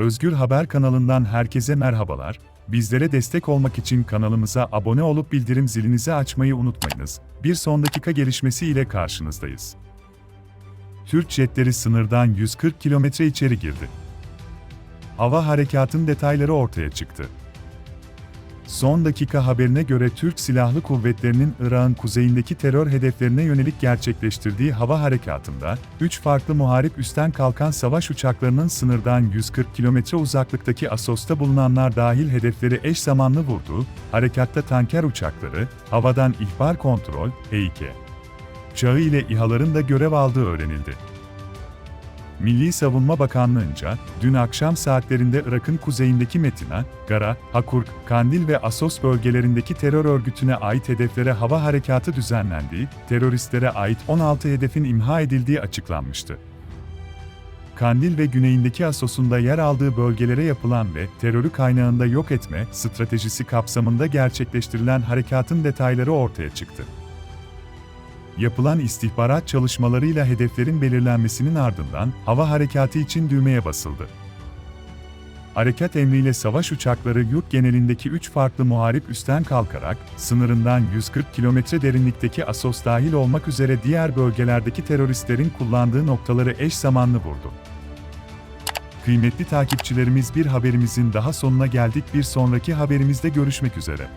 Özgür Haber kanalından herkese merhabalar. Bizlere destek olmak için kanalımıza abone olup bildirim zilinizi açmayı unutmayınız. Bir son dakika gelişmesi ile karşınızdayız. Türk jetleri sınırdan 140 kilometre içeri girdi. Hava harekatın detayları ortaya çıktı. Son dakika haberine göre Türk Silahlı Kuvvetleri'nin Irak'ın kuzeyindeki terör hedeflerine yönelik gerçekleştirdiği hava harekatında, 3 farklı muharip üstten kalkan savaş uçaklarının sınırdan 140 kilometre uzaklıktaki Asos'ta bulunanlar dahil hedefleri eş zamanlı vurduğu, harekatta tanker uçakları, havadan ihbar kontrol, HİK, uçağı ile İHA'ların da görev aldığı öğrenildi. Milli Savunma Bakanlığı'nca, dün akşam saatlerinde Irak'ın kuzeyindeki Metina, Gara, Hakurk, Kandil ve Asos bölgelerindeki terör örgütüne ait hedeflere hava harekatı düzenlendiği, teröristlere ait 16 hedefin imha edildiği açıklanmıştı. Kandil ve güneyindeki Asos'un da yer aldığı bölgelere yapılan ve terörü kaynağında yok etme stratejisi kapsamında gerçekleştirilen harekatın detayları ortaya çıktı. Yapılan istihbarat çalışmalarıyla hedeflerin belirlenmesinin ardından hava harekatı için düğmeye basıldı. Harekat emriyle savaş uçakları yurt genelindeki 3 farklı muharip üstten kalkarak, sınırından 140 kilometre derinlikteki Asos dahil olmak üzere diğer bölgelerdeki teröristlerin kullandığı noktaları eş zamanlı vurdu. Kıymetli takipçilerimiz bir haberimizin daha sonuna geldik. Bir sonraki haberimizde görüşmek üzere.